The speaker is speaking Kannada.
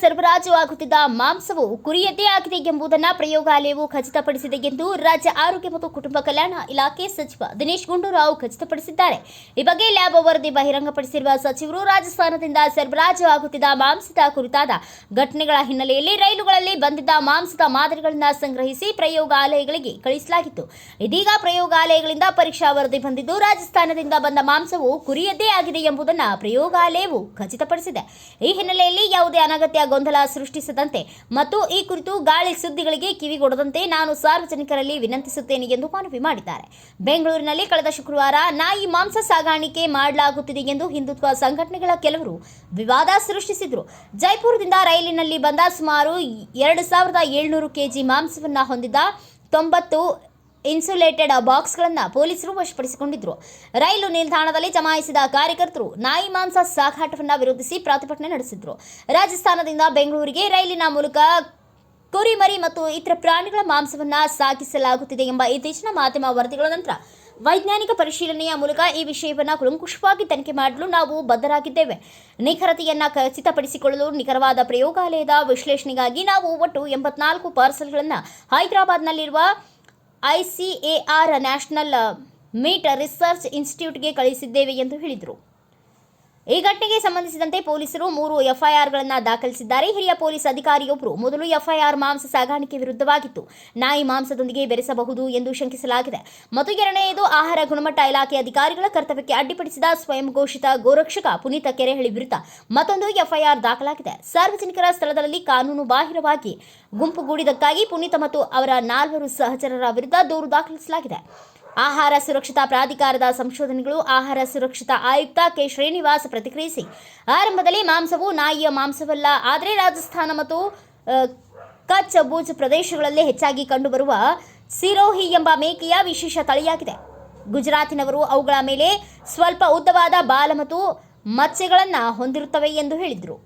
ಸರಬರಾಜು ಆಗುತ್ತಿದ್ದ ಮಾಂಸವು ಕುರಿಯದ್ದೇ ಆಗಿದೆ ಎಂಬುದನ್ನು ಪ್ರಯೋಗಾಲಯವು ಖಚಿತಪಡಿಸಿದೆ ಎಂದು ರಾಜ್ಯ ಆರೋಗ್ಯ ಮತ್ತು ಕುಟುಂಬ ಕಲ್ಯಾಣ ಇಲಾಖೆ ಸಚಿವ ದಿನೇಶ್ ಗುಂಡೂರಾವ್ ಖಚಿತಪಡಿಸಿದ್ದಾರೆ. ಈ ಬಗ್ಗೆ ಲ್ಯಾಬ್ ವರದಿ ಬಹಿರಂಗಪಡಿಸಿರುವ ಸಚಿವರು ರಾಜಸ್ಥಾನದಿಂದ ಸರಬರಾಜು ಆಗುತ್ತಿದ್ದ ಮಾಂಸದ ಕುರಿತಾದ ಘಟನೆಗಳ ಹಿನ್ನೆಲೆಯಲ್ಲಿ ರೈಲುಗಳಲ್ಲಿ ಬಂದಿದ್ದ ಮಾಂಸದ ಮಾದರಿಗಳನ್ನು ಸಂಗ್ರಹಿಸಿ ಪ್ರಯೋಗಾಲಯಗಳಿಗೆ ಕಳಿಸಲಾಗಿತ್ತು. ಇದೀಗ ಪ್ರಯೋಗಾಲಯಗಳಿಂದ ಪರೀಕ್ಷಾ ವರದಿ ಬಂದಿದ್ದು, ರಾಜಸ್ಥಾನದಿಂದ ಬಂದ ಮಾಂಸವು ಕುರಿಯದ್ದೇ ಆಗಿದೆ ಎಂಬುದನ್ನು ಪ್ರಯೋಗಾಲಯವು ಖಚಿತಪಡಿಸಿದೆ. ಈ ಹಿನ್ನೆಲೆಯಲ್ಲಿ ಯಾವುದೇ ಅನಗತ್ಯ ಗೊಂದಲ ಸೃಷ್ಟಿಸದಂತೆ ಮತ್ತು ಈ ಕುರಿತು ಗಾಳಿ ಸುದ್ದಿಗಳಿಗೆ ಕಿವಿಗೊಡದಂತೆ ನಾನು ಸಾರ್ವಜನಿಕರಲ್ಲಿ ವಿನಂತಿಸುತ್ತೇನೆ ಎಂದು ಮನವಿ ಮಾಡಿದ್ದಾರೆ. ಬೆಂಗಳೂರಿನಲ್ಲಿ ಕಳೆದ ಶುಕ್ರವಾರ ನಾಯಿ ಮಾಂಸ ಸಾಗಾಣಿಕೆ ಮಾಡಲಾಗುತ್ತಿದೆ ಎಂದು ಹಿಂದುತ್ವ ಸಂಘಟನೆಗಳ ಕೆಲವರು ವಿವಾದ ಸೃಷ್ಟಿಸಿದರು. ಜೈಪುರದಿಂದ ರೈಲಿನಲ್ಲಿ ಬಂದ ಸುಮಾರು ಎರಡು ಸಾವಿರದ ಏಳ್ನೂರು ಕೆಜಿ ಮಾಂಸವನ್ನು ಹೊಂದಿದ್ದ ತೊಂಬತ್ತು ಇನ್ಸುಲೇಟೆಡ್ ಬಾಕ್ಸ್ಗಳನ್ನು ಪೊಲೀಸರು ವಶಪಡಿಸಿಕೊಂಡಿದ್ದರು ರೈಲು ನಿಲ್ದಾಣದಲ್ಲಿ ಜಮಾಯಿಸಿದ ಕಾರ್ಯಕರ್ತರು ನಾಯಿ ಮಾಂಸ ಸಾಗಾಟವನ್ನು ವಿರೋಧಿಸಿ ಪ್ರತಿಭಟನೆ ನಡೆಸಿದ್ರು. ರಾಜಸ್ಥಾನದಿಂದ ಬೆಂಗಳೂರಿಗೆ ರೈಲಿನ ಮೂಲಕ ಕುರಿಮರಿ ಮತ್ತು ಇತರ ಪ್ರಾಣಿಗಳ ಮಾಂಸವನ್ನು ಸಾಗಿಸಲಾಗುತ್ತಿದೆ ಎಂಬ ಇತ್ತೀಚಿನ ಮಾಧ್ಯಮ ವರದಿಗಳ ನಂತರ ವೈಜ್ಞಾನಿಕ ಪರಿಶೀಲನೆಯ ಮೂಲಕ ಈ ವಿಷಯವನ್ನು ಕುಲಂಕುಷವಾಗಿ ತನಿಖೆ ಮಾಡಲು ನಾವು ಬದ್ಧರಾಗಿದ್ದೇವೆ. ನಿಖರತೆಯನ್ನು ಖಚಿತಪಡಿಸಿಕೊಳ್ಳಲು ನಿಖರವಾದ ಪ್ರಯೋಗಾಲಯದ ವಿಶ್ಲೇಷಣೆಗಾಗಿ ನಾವು ಒಟ್ಟು ಎಂಬತ್ನಾಲ್ಕು ಪಾರ್ಸಲ್ಗಳನ್ನು ಹೈದರಾಬಾದ್ನಲ್ಲಿರುವ ಐಸಿಎಆರ್ ನ್ಯಾಷನಲ್ ಮೀಟ್ ರಿಸರ್ಚ್ ಇನ್ಸ್ಟಿಟ್ಯೂಟ್ಗೆ ಕಳಿಸಿದ್ದೇವೆ ಎಂದು ಹೇಳಿದರು. ಈ ಘಟನೆಗೆ ಸಂಬಂಧಿಸಿದಂತೆ ಪೊಲೀಸರು ಮೂರು ಎಫ್ಐಆರ್ಗಳನ್ನು ದಾಖಲಿಸಿದ್ದಾರೆ. ಹಿರಿಯ ಪೊಲೀಸ್ ಅಧಿಕಾರಿಯೊಬ್ಬರು ಮೊದಲು ಎಫ್ಐಆರ್ ಮಾಂಸ ಸಾಗಾಣಿಕೆ ವಿರುದ್ಧವಾಗಿತ್ತು. ನಾಯಿ ಮಾಂಸದೊಂದಿಗೆ ಬೆರೆಸಬಹುದು ಎಂದು ಶಂಕಿಸಲಾಗಿದೆ. ಮತ್ತು ಎರಡನೆಯದು, ಆಹಾರ ಗುಣಮಟ್ಟ ಇಲಾಖೆ ಅಧಿಕಾರಿಗಳ ಕರ್ತವ್ಯಕ್ಕೆ ಅಡ್ಡಿಪಡಿಸಿದ ಸ್ವಯಂ ಘೋಷಿತ ಗೋರಕ್ಷಕ ಪುನೀತ ಕೆರೆಹಳ್ಳಿ ವಿರುದ್ಧ ಮತ್ತೊಂದು ಎಫ್ಐಆರ್ ದಾಖಲಾಗಿದೆ. ಸಾರ್ವಜನಿಕರ ಸ್ಥಳದಲ್ಲಿ ಕಾನೂನು ಬಾಹಿರವಾಗಿ ಗುಂಪುಗೂಡಿದಕ್ಕಾಗಿ ಪುನೀತ ಮತ್ತು ಅವರ ನಾಲ್ವರು ಸಹಚರರ ವಿರುದ್ಧ ದೂರು ದಾಖಲಿಸಲಾಗಿದೆ. ಆಹಾರ ಸುರಕ್ಷತಾ ಪ್ರಾಧಿಕಾರದ ಸಂಶೋಧನೆಗಳು, ಆಹಾರ ಸುರಕ್ಷತಾ ಆಯುಕ್ತ ಕೆ. ಶ್ರೀನಿವಾಸ್ ಪ್ರತಿಕ್ರಿಯಿಸಿ, ಆರಂಭದಲ್ಲಿ ಮಾಂಸವು ನಾಯಿಯ ಮಾಂಸವಲ್ಲ, ಆದರೆ ರಾಜಸ್ಥಾನ ಮತ್ತು ಕಚ್ ಬೂಜ್ ಪ್ರದೇಶಗಳಲ್ಲಿ ಹೆಚ್ಚಾಗಿ ಕಂಡುಬರುವ ಸಿರೋಹಿ ಎಂಬ ಮೇಕೆಯ ವಿಶೇಷ ತಳಿಯಾಗಿದೆ. ಗುಜರಾತಿನವರು ಅವುಗಳ ಮೇಲೆ ಸ್ವಲ್ಪ ಉದ್ದವಾದ ಬಾಲ ಮತ್ತು ಮಚ್ಚೆಗಳನ್ನು ಹೊಂದಿರುತ್ತವೆ ಎಂದು ಹೇಳಿದರು.